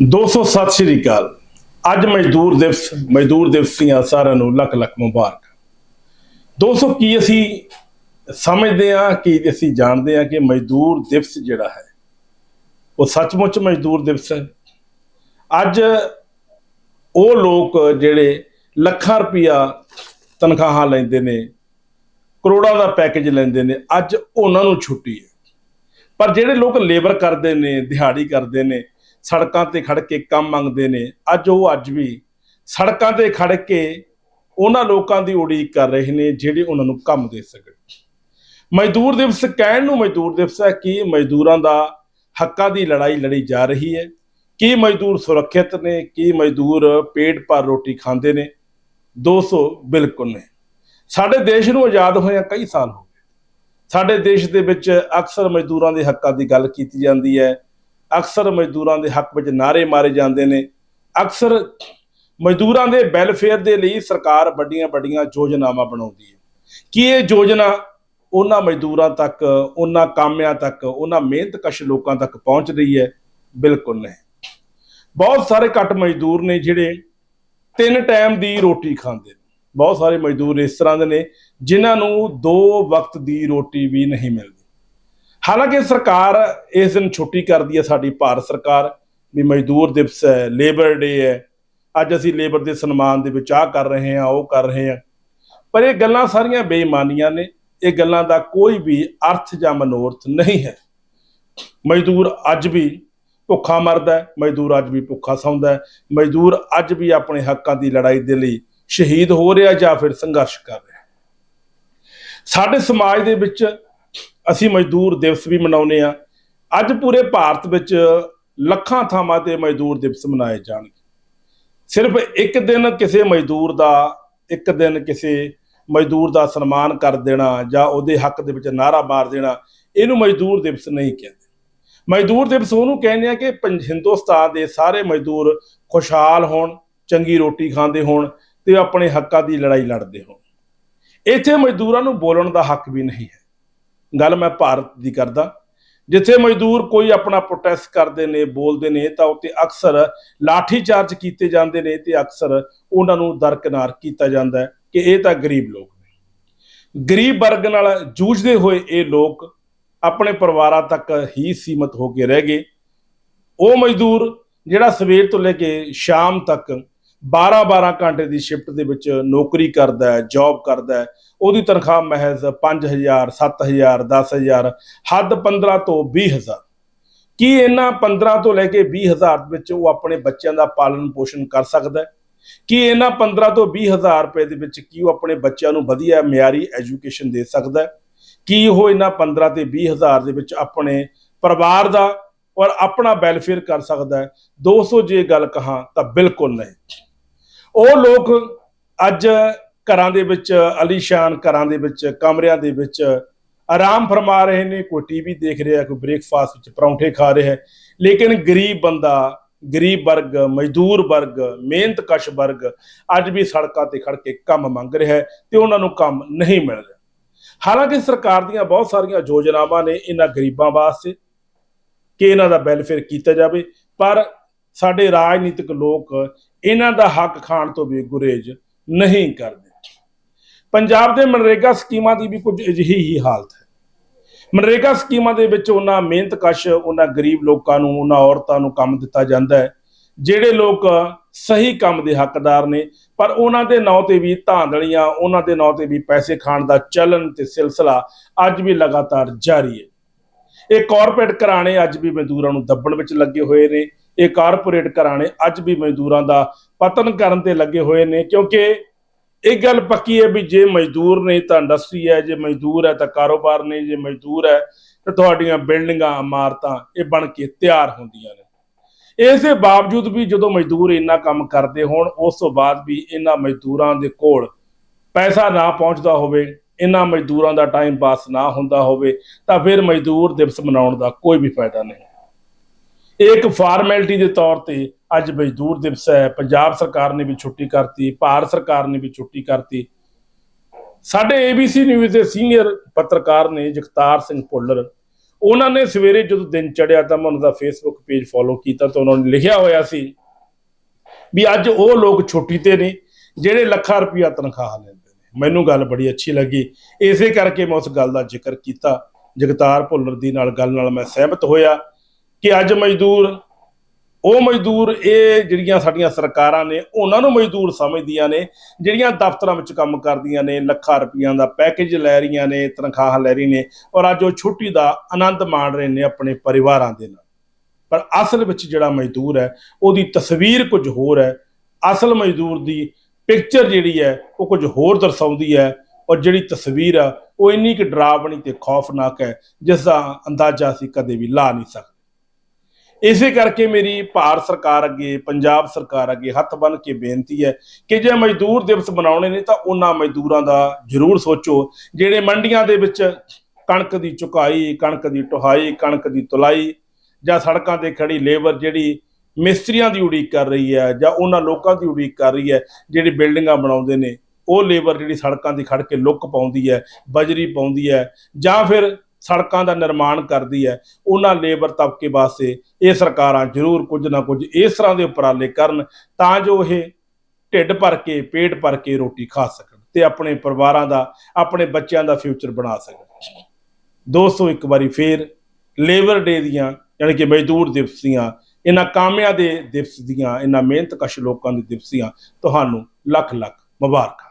ਦੋਸਤੋ ਸਤਿ ਸ਼੍ਰੀ ਅਕਾਲ। ਅੱਜ ਮਜ਼ਦੂਰ ਦਿਵਸ ਮਜ਼ਦੂਰ ਦਿਵਸ ਦੀਆਂ ਸਾਰਿਆਂ ਨੂੰ ਲੱਖ ਲੱਖ ਮੁਬਾਰਕ। ਦੋਸਤੋ ਕੀ ਅਸੀਂ ਸਮਝਦੇ ਹਾਂ ਕਿ ਅਸੀਂ ਜਾਣਦੇ ਹਾਂ ਕਿ ਮਜ਼ਦੂਰ ਦਿਵਸ ਜਿਹੜਾ ਹੈ, ਉਹ ਸੱਚਮੁੱਚ ਮਜ਼ਦੂਰ ਦਿਵਸ ਹੈ। ਅੱਜ ਉਹ ਲੋਕ ਜਿਹੜੇ ਲੱਖਾਂ ਰੁਪਇਆ ਤਨਖਾਹਾਂ ਲੈਂਦੇ ਨੇ, ਕਰੋੜਾਂ ਦਾ ਪੈਕੇਜ ਲੈਂਦੇ ਨੇ, ਅੱਜ ਉਹਨਾਂ ਨੂੰ ਛੁੱਟੀ ਹੈ। ਪਰ ਜਿਹੜੇ ਲੋਕ ਲੇਬਰ ਕਰਦੇ ਨੇ, ਦਿਹਾੜੀ ਕਰਦੇ ਨੇ ਸੜਕਾਂ ਤੇ ਖੜ ਕੇ ਕੰਮ ਮੰਗਦੇ ਨੇ। ਅੱਜ ਉਹ ਅੱਜ ਵੀ ਸੜਕਾਂ ਤੇ ਖੜ ਕੇ ਉਹਨਾਂ ਲੋਕਾਂ ਦੀ ਉਡੀਕ ਕਰ ਰਹੇ ਨੇ ਜਿਹੜੇ ਉਹਨਾਂ ਨੂੰ ਕੰਮ ਦੇ ਸਕਣ। ਮਜ਼ਦੂਰ ਦਿਵਸ ਕਹਿਣ ਨੂੰ ਮਜ਼ਦੂਰ ਦਿਵਸ ਹੈ ਕਿ ਮਜ਼ਦੂਰਾਂ ਦਾ ਹੱਕਾਂ ਦੀ ਲੜਾਈ ਲੜੀ ਜਾ ਰਹੀ ਹੈ। ਕੀ ਮਜ਼ਦੂਰ ਸੁਰੱਖਿਅਤ ਨੇ, ਕੀ ਮਜ਼ਦੂਰ ਪੇਟ ਭਰ ਰੋਟੀ ਖਾਂਦੇ ਨੇ? 200 ਬਿਲਕੁਲ ਨੇ ਸਾਡੇ ਦੇਸ਼ ਨੂੰ ਆਜ਼ਾਦ ਹੋਇਆ ਕਈ ਸਾਲ ਹੋ ਗਏ। ਸਾਡੇ ਦੇਸ਼ ਦੇ ਵਿੱਚ ਅਕਸਰ ਮਜ਼ਦੂਰਾਂ ਦੇ ਹੱਕਾਂ ਦੀ ਗੱਲ ਕੀਤੀ ਜਾਂਦੀ ਹੈ। ਅਕਸਰ ਮਜ਼ਦੂਰਾਂ ਦੇ ਹੱਕ ਵਿੱਚ ਨਾਰੇ ਮਾਰੇ ਜਾਂਦੇ ਨੇ। ਅਕਸਰ ਮਜ਼ਦੂਰਾਂ ਦੇ ਵੈਲਫੇਅਰ ਦੇ ਲਈ ਸਰਕਾਰ ਵੱਡੀਆਂ ਵੱਡੀਆਂ ਯੋਜਨਾਵਾਂ ਬਣਾਉਂਦੀ ਹੈ। ਕੀ ਇਹ ਯੋਜਨਾ ਉਹਨਾਂ ਮਜ਼ਦੂਰਾਂ ਤੱਕ, ਉਹਨਾਂ ਕਾਮਿਆਂ ਤੱਕ, ਉਹਨਾਂ ਮਿਹਨਤਕਸ਼ ਲੋਕਾਂ ਤੱਕ ਪਹੁੰਚ ਰਹੀ ਹੈ? ਬਿਲਕੁਲ ਨਹੀਂ। ਬਹੁਤ ਸਾਰੇ ਘੱਟ ਮਜ਼ਦੂਰ ਨੇ ਜਿਹੜੇ ਤਿੰਨ ਟਾਈਮ ਦੀ ਰੋਟੀ ਖਾਂਦੇ ਨੇ। ਬਹੁਤ ਸਾਰੇ ਮਜ਼ਦੂਰ ਇਸ ਤਰ੍ਹਾਂ ਦੇ ਨੇ ਜਿਨ੍ਹਾਂ ਨੂੰ ਦੋ ਵਕਤ ਦੀ ਰੋਟੀ ਵੀ ਨਹੀਂ ਮਿਲਦੀ। ਹਾਲਾਂਕਿ ਸਰਕਾਰ ਇਸ ਦਿਨ ਛੁੱਟੀ ਕਰਦੀ ਹੈ ਸਾਡੀ ਭਾਰਤ ਸਰਕਾਰ, ਵੀ ਮਜ਼ਦੂਰ ਦਿਵਸ ਹੈ ਲੇਬਰ ਡੇ ਹੈ। ਅੱਜ ਅਸੀਂ ਲੇਬਰ ਦੇ ਸਨਮਾਨ ਦੇ ਵਿੱਚ ਆਹ ਕਰ ਰਹੇ ਹਾਂ, ਉਹ ਕਰ ਰਹੇ ਹਾਂ। ਪਰ ਇਹ ਗੱਲਾਂ ਸਾਰੀਆਂ ਬੇਈਮਾਨੀਆਂ ਨੇ। ਇਹ ਗੱਲਾਂ ਦਾ ਕੋਈ ਵੀ ਅਰਥ ਜਾਂ ਮਨੋਰਥ ਨਹੀਂ ਹੈ। ਮਜ਼ਦੂਰ ਅੱਜ ਵੀ ਭੁੱਖਾ ਮਰਦਾ ਹੈ, ਮਜ਼ਦੂਰ ਅੱਜ ਵੀ ਭੁੱਖਾ ਸੌਂਦਾ ਹੈ। ਮਜ਼ਦੂਰ ਅੱਜ ਵੀ ਆਪਣੇ ਹੱਕਾਂ ਦੀ ਲੜਾਈ ਦੇ ਲਈ ਸ਼ਹੀਦ ਹੋ ਰਿਹਾ ਜਾਂ ਫਿਰ ਸੰਘਰਸ਼ ਕਰ ਰਿਹਾ ਸਾਡੇ ਸਮਾਜ ਦੇ ਵਿੱਚ ਅਸੀਂ ਮਜ਼ਦੂਰ ਦਿਵਸ ਵੀ ਮਨਾਉਂਦੇ ਆ ਅੱਜ ਪੂਰੇ ਭਾਰਤ ਵਿੱਚ ਲੱਖਾਂ ਥਾਵਾਂ ਤੇ ਮਜ਼ਦੂਰ ਦਿਵਸ ਮਨਾਏ ਜਾਣਗੇ। ਸਿਰਫ ਇੱਕ ਦਿਨ ਕਿਸੇ ਮਜ਼ਦੂਰ ਦਾ, ਇੱਕ ਦਿਨ ਕਿਸੇ ਮਜ਼ਦੂਰ ਦਾ ਸਨਮਾਨ ਕਰ ਦੇਣਾ ਜਾਂ ਉਹਦੇ ਹੱਕ ਦੇ ਵਿੱਚ ਨਾਰਾ ਮਾਰ ਦੇਣਾ, ਇਹਨੂੰ ਮਜ਼ਦੂਰ ਦਿਵਸ ਨਹੀਂ ਕਹਿੰਦੇ। ਮਜ਼ਦੂਰ ਦਿਵਸ ਉਹਨੂੰ ਕਹਿੰਦੇ ਆ ਕਿ ਪੰਜ- ਹਿੰਦੁਸਤਾਨ ਦੇ ਸਾਰੇ ਮਜ਼ਦੂਰ ਖੁਸ਼ਹਾਲ ਹੋਣ, ਚੰਗੀ ਰੋਟੀ ਖਾਂਦੇ ਹੋਣ ਤੇ ਆਪਣੇ ਹੱਕਾਂ ਦੀ ਲੜਾਈ ਲੜਦੇ ਹੋਣ। ਇੱਥੇ ਮਜ਼ਦੂਰਾਂ ਨੂੰ ਬੋਲਣ ਦਾ ਹੱਕ ਵੀ ਨਹੀਂ ਹੈ। ਗੱਲ ਮੈਂ ਭਾਰਤ ਦੀ ਕਰਦਾ। ਜਿੱਥੇ ਮਜ਼ਦੂਰ ਕੋਈ ਆਪਣਾ ਪ੍ਰੋਟੈਸਟ ਕਰਦੇ ਨੇ, ਬੋਲਦੇ ਨੇ, ਤਾਂ ਉੱਤੇ ਅਕਸਰ ਲਾਠੀ ਚਾਰਜ ਕੀਤੇ ਜਾਂਦੇ ਨੇ ਤੇ ਅਕਸਰ ਉਹਨਾਂ ਨੂੰ ਦਰਕਨਾਰ ਕੀਤਾ ਜਾਂਦਾ ਹੈ ਕਿ ਇਹ ਤਾਂ ਗਰੀਬ ਲੋਕ ਨੇ। ਗਰੀਬ ਵਰਗ ਨਾਲ ਜੂਝਦੇ ਹੋਏ ਇਹ ਲੋਕ ਆਪਣੇ ਪਰਿਵਾਰਾਂ ਤੱਕ ਹੀ ਸੀਮਤ ਹੋ ਕੇ ਰਹਿ ਗਏ। ਉਹ ਮਜ਼ਦੂਰ ਜਿਹੜਾ ਸਵੇਰ ਤੋਂ ਲੈ ਕੇ ਸ਼ਾਮ ਤੱਕ 12-12 ਘੰਟੇ ਦੀ ਸ਼ਿਫਟ ਦੇ ਵਿੱਚ ਨੌਕਰੀ ਕਰਦਾ ਹੈ ਜੌਬ ਕਰਦਾ ਹੈ। ਉਹਦੀ ਤਨਖਾਹ ਮਹਿਜ਼ 5000 7000 10000 ਹੱਦ 15 ਤੋਂ 20000 ਕੀ ਇਹਨਾਂ 15 ਤੋਂ ਲੈ ਕੇ 20000 ਵਿੱਚ ਉਹ ਆਪਣੇ ਬੱਚਿਆਂ ਦਾ ਪਾਲਣ ਪੋਸ਼ਣ ਕਰ ਸਕਦਾ ਹੈ? ਕੀ ਇਹਨਾਂ 15 ਤੋਂ 20000 ਰੁਪਏ ਦੇ ਵਿੱਚ ਕੀ ਉਹ ਆਪਣੇ ਬੱਚਿਆਂ ਨੂੰ ਵਧੀਆ ਮਿਆਰੀ ਐਜੂਕੇਸ਼ਨ ਦੇ ਸਕਦਾ ਹੈ? ਕੀ ਉਹ ਇਹਨਾਂ 15 ਤੇ 20000 ਦੇ ਵਿੱਚ ਆਪਣੇ ਪਰਿਵਾਰ ਦਾ ਔਰ ਆਪਣਾ ਵੈਲਫੇਅਰ ਕਰ ਸਕਦਾ ਹੈ? 200 ਜੇ ਗੱਲ ਕਹਾ ਤਾਂ ਬਿਲਕੁਲ ਨਹੀਂ। ਉਹ ਲੋਕ ਅੱਜ ਘਰਾਂ ਦੇ ਵਿੱਚ, ਅਲੀਸ਼ਾਨ ਘਰਾਂ ਦੇ ਵਿੱਚ, ਕਮਰਿਆਂ ਦੇ ਵਿੱਚ ਆਰਾਮ ਫਰਮਾ ਰਹੇ ਨੇ, ਕੋਈ ਟੀਵੀ ਦੇਖ ਰਿਹਾ ਕੋਈ ਬ੍ਰੇਕਫਾਸਟ ਵਿੱਚ ਪਰੌਂਠੇ ਖਾ ਰਿਹਾ ਹੈ। ਲੇਕਿਨ ਗਰੀਬ ਬੰਦਾ, ਗਰੀਬ ਵਰਗ, ਮਜ਼ਦੂਰ ਵਰਗ, ਮਿਹਨਤਕਸ਼ ਵਰਗ ਅੱਜ ਵੀ ਸੜਕਾਂ ਤੇ ਖੜ ਕੇ ਕੰਮ ਮੰਗ ਰਿਹਾ ਹੈ ਤੇ ਉਹਨਾਂ ਨੂੰ ਕੰਮ ਨਹੀਂ ਮਿਲ ਰਿਹਾ। ਹਾਲਾਂਕਿ ਸਰਕਾਰ ਦੀਆਂ ਬਹੁਤ ਸਾਰੀਆਂ ਯੋਜਨਾਵਾਂ ਨੇ ਇਹਨਾਂ ਗਰੀਬਾਂ ਵਾਸਤੇ ਕਿ ਇਹਨਾਂ ਦਾ ਵੈਲਫੇਅਰ ਕੀਤਾ ਜਾਵੇ, ਪਰ ਸਾਡੇ ਰਾਜਨੀਤਿਕ ਲੋਕ ਇਹਨਾਂ ਦਾ ਹੱਕ ਖਾਣ ਤੋਂ ਵੀ ਗੁਰੇਜ਼ ਨਹੀਂ ਕਰਦੇ। ਪੰਜਾਬ ਦੇ ਮਨਰੇਗਾ ਸਕੀਮਾਂ ਦੀ ਵੀ ਕੁਝ ਅਜਿਹੀ ਹੀ ਹਾਲਤ ਹੈ। ਮਨਰੇਗਾ ਸਕੀਮਾਂ ਦੇ ਵਿੱਚ ਉਹਨਾਂ ਮਿਹਨਤਕਸ਼ ਉਹਨਾਂ ਗਰੀਬ ਲੋਕਾਂ ਨੂੰ, ਉਹਨਾਂ ਔਰਤਾਂ ਨੂੰ ਕੰਮ ਦਿੱਤਾ ਜਾਂਦਾ ਹੈ, ਜਿਹੜੇ ਲੋਕ ਸਹੀ ਕੰਮ ਦੇ ਹੱਕਦਾਰ ਨੇ, ਪਰ ਉਹਨਾਂ ਦੇ ਨਾਂ ਤੇ ਵੀ ਧਾਂਦਲੀਆਂ, ਉਹਨਾਂ ਦੇ ਨਾਂ ਤੇ ਵੀ ਪੈਸੇ ਖਾਣ ਦਾ ਚਲਨ ਤੇ ਸਿਲਸਿਲਾ ਅੱਜ ਵੀ ਲਗਾਤਾਰ ਜਾਰੀ ਹੈ। ਇਹ ਕਾਰਪੋਰੇਟ ਘਰਾਣੇ ਅੱਜ ਵੀ ਮਜ਼ਦੂਰਾਂ ਨੂੰ ਦੱਬਣ ਵਿੱਚ ਲੱਗੇ ਹੋਏ ਨੇ ਇਹ ਕਾਰਪੋਰੇਟ ਘਰਾਣੇ ਅੱਜ ਵੀ ਮਜ਼ਦੂਰਾਂ ਦਾ ਪਤਨ ਕਰਨ ਤੇ ਲੱਗੇ ਹੋਏ ਨੇ, ਕਿਉਂਕਿ ਇਹ ਗੱਲ ਪੱਕੀ ਹੈ ਵੀ ਜੇ ਮਜ਼ਦੂਰ ਨੇ ਤਾਂ ਇੰਡਸਟਰੀ ਹੈ, ਜੇ ਮਜ਼ਦੂਰ ਹੈ ਤਾਂ ਕਾਰੋਬਾਰ ਨੇ, ਜੇ ਮਜ਼ਦੂਰ ਹੈ ਤਾਂ ਤੁਹਾਡੀਆਂ ਬਿਲਡਿੰਗਾਂ, ਇਮਾਰਤਾਂ ਇਹ ਬਣ ਕੇ ਤਿਆਰ ਹੁੰਦੀਆਂ ਨੇ। ਇਸੇ ਬਾਵਜੂਦ ਵੀ ਜਦੋਂ ਮਜ਼ਦੂਰ ਇੰਨਾ ਕੰਮ ਕਰਦੇ ਹੋਣ, ਉਸ ਤੋਂ ਬਾਅਦ ਵੀ ਇਹਨਾਂ ਮਜ਼ਦੂਰਾਂ ਦੇ ਕੋਲ ਪੈਸਾ ਨਾ ਪਹੁੰਚਦਾ ਹੋਵੇ, ਇਹਨਾਂ ਮਜ਼ਦੂਰਾਂ ਦਾ ਟਾਈਮ ਪਾਸ ਨਾ ਹੁੰਦਾ ਹੋਵੇ, ਤਾਂ ਫਿਰ ਮਜ਼ਦੂਰ ਦਿਵਸ ਮਨਾਉਣ ਦਾ ਕੋਈ ਵੀ ਫਾਇਦਾ ਨਹੀਂ। ਇਹ ਇੱਕ ਫਾਰਮੈਲਿਟੀ ਦੇ ਤੌਰ ਤੇ ਅੱਜ ਮਜ਼ਦੂਰ ਦਿਵਸ ਹੈ। ਪੰਜਾਬ ਸਰਕਾਰ ਨੇ ਵੀ ਛੁੱਟੀ ਕਰਤੀ, ਭਾਰਤ ਸਰਕਾਰ ਨੇ ਵੀ ਛੁੱਟੀ ਕਰਤੀ। ਸਾਡੇ ABC ਨਿਊਜ਼ ਦੇ ਸੀਨੀਅਰ ਪੱਤਰਕਾਰ ਨੇ ਜਗਤਾਰ ਸਿੰਘ ਭੁੱਲਰ, ਉਹਨਾਂ ਨੇ ਸਵੇਰੇ ਜਦੋਂ ਦਿਨ ਚੜਿਆ ਤਾਂ ਮੈਂ ਉਹਨਾਂ ਦਾ ਫੇਸਬੁੱਕ ਪੇਜ ਫੋਲੋ ਕੀਤਾ ਤਾਂ ਉਹਨਾਂ ਨੇ ਲਿਖਿਆ ਹੋਇਆ ਸੀ ਵੀ ਅੱਜ ਉਹ ਲੋਕ ਛੁੱਟੀ ਤੇ ਨੇ ਜਿਹੜੇ ਲੱਖਾਂ ਰੁਪਇਆ ਤਨਖਾਹ ਲੈਂਦੇ ਨੇ। ਮੈਨੂੰ ਗੱਲ ਬੜੀ ਅੱਛੀ ਲੱਗੀ। ਇਸੇ ਕਰਕੇ ਮੈਂ ਉਸ ਗੱਲ ਦਾ ਜ਼ਿਕਰ ਕੀਤਾ। ਜਗਤਾਰ ਭੁੱਲਰ ਦੀ ਨਾਲ ਗੱਲ ਨਾਲ ਮੈਂ ਸਹਿਮਤ ਹੋਇਆ। ਕਿ ਅੱਜ ਮਜ਼ਦੂਰ, ਉਹ ਮਜ਼ਦੂਰ, ਇਹ ਜਿਹੜੀਆਂ ਸਾਡੀਆਂ ਸਰਕਾਰਾਂ ਨੇ, ਉਹਨਾਂ ਨੂੰ ਮਜ਼ਦੂਰ ਸਮਝਦੀਆਂ ਨੇ, ਜਿਹੜੀਆਂ ਦਫ਼ਤਰਾਂ ਵਿੱਚ ਕੰਮ ਕਰਦੀਆਂ ਨੇ, ਲੱਖਾਂ ਰੁਪਈਆਂ ਦਾ ਪੈਕੇਜ ਲੈ ਰਹੀਆਂ ਨੇ, ਤਨਖਾਹ ਲੈ ਰਹੀ ਨੇ, ਔਰ ਅੱਜ ਉਹ ਛੁੱਟੀ ਦਾ ਆਨੰਦ ਮਾਣ ਰਹੇ ਨੇ ਆਪਣੇ ਪਰਿਵਾਰਾਂ ਦੇ ਨਾਲ। ਪਰ ਅਸਲ ਵਿੱਚ ਜਿਹੜਾ ਮਜ਼ਦੂਰ ਹੈ, ਉਹਦੀ ਤਸਵੀਰ ਕੁਝ ਹੋਰ ਹੈ। ਅਸਲ ਮਜ਼ਦੂਰ ਦੀ ਪਿਕਚਰ ਜਿਹੜੀ ਹੈ, ਉਹ ਕੁਝ ਹੋਰ ਦਰਸਾਉਂਦੀ ਹੈ, ਔਰ ਜਿਹੜੀ ਤਸਵੀਰ ਆ, ਉਹ ਇੰਨੀ ਕਿ ਡਰਾਵਣੀ ਤੇ ਖੌਫਨਾਕ ਹੈ ਜਿਸ ਦਾ ਅੰਦਾਜ਼ਾ ਅਸੀਂ ਕਦੇ ਵੀ ਲਾ ਨਹੀਂ ਸਕਦੇ। ਇਸੇ ਕਰਕੇ ਮੇਰੀ ਭਾਰਤ ਸਰਕਾਰ ਅੱਗੇ, ਪੰਜਾਬ ਸਰਕਾਰ ਅੱਗੇ ਹੱਥ ਬੰਨ੍ਹ ਕੇ ਬੇਨਤੀ ਹੈ ਕਿ ਜੇ ਮਜ਼ਦੂਰ ਦਿਵਸ ਮਨਾਉਣੇ ਨੇ ਤਾਂ ਉਹਨਾਂ ਮਜ਼ਦੂਰਾਂ ਦਾ ਜ਼ਰੂਰ ਸੋਚੋ, ਜਿਹੜੇ ਮੰਡੀਆਂ ਦੇ ਵਿੱਚ ਕਣਕ ਦੀ ਚੁਕਾਈ, ਕਣਕ ਦੀ ਟੁਹਾਈ, ਕਣਕ ਦੀ ਤੁਲਾਈ ਜਾਂ ਸੜਕਾਂ ਤੇ ਖੜੀ ਲੇਬਰ ਜਿਹੜੀ ਮਿਸਤਰੀਆਂ ਦੀ ਉਡੀਕ ਕਰ ਰਹੀ ਹੈ ਜਾਂ ਉਹਨਾਂ ਲੋਕਾਂ ਦੀ ਉਡੀਕ ਕਰ ਰਹੀ ਹੈ, ਜਿਹੜੀ ਬਿਲਡਿੰਗਾਂ ਬਣਾਉਂਦੇ ਨੇ, ਉਹ ਲੇਬਰ ਜਿਹੜੀ ਸੜਕਾਂ ਦੀ ਖੜ ਕੇ ਲੁੱਕ ਪਾਉਂਦੀ ਹੈ, ਬਜਰੀ ਪਾਉਂਦੀ ਹੈ ਜਾਂ ਫਿਰ ਸੜਕਾਂ ਦਾ ਨਿਰਮਾਣ ਕਰਦੀ ਹੈ, ਉਹਨਾਂ ਲੇਬਰ ਤਬਕੇ ਵਾਸਤੇ ਇਹ ਸਰਕਾਰਾਂ ਜ਼ਰੂਰ ਕੁਝ ਨਾ ਕੁਝ ਇਸ ਤਰ੍ਹਾਂ ਦੇ ਉਪਰਾਲੇ ਕਰਨ ਤਾਂ ਜੋ ਇਹ ਢਿੱਡ ਭਰ ਕੇ, ਪੇਟ ਭਰ ਕੇ ਰੋਟੀ ਖਾ ਸਕਣ ਤੇ ਆਪਣੇ ਪਰਿਵਾਰਾਂ ਦਾ, ਆਪਣੇ ਬੱਚਿਆਂ ਦਾ ਫਿਊਚਰ ਬਣਾ ਸਕਣ। ਦੋਸਤੋ, ਇੱਕ ਵਾਰੀ ਫੇਰ ਲੇਬਰ ਡੇ ਦੀਆਂ ਯਾਨੀ ਕਿ ਮਜ਼ਦੂਰ ਦਿਵਸ ਦੀਆਂ, ਇਹਨਾਂ ਕਾਮਿਆਂ ਦੇ ਦਿਵਸ ਦੀਆਂ, ਇਹਨਾਂ ਮਿਹਨਤਕਸ਼ ਲੋਕਾਂ ਦੇ ਦਿਵਸ ਦੀਆਂ ਤੁਹਾਨੂੰ ਲੱਖ ਲੱਖ ਮੁਬਾਰਕਾਂ।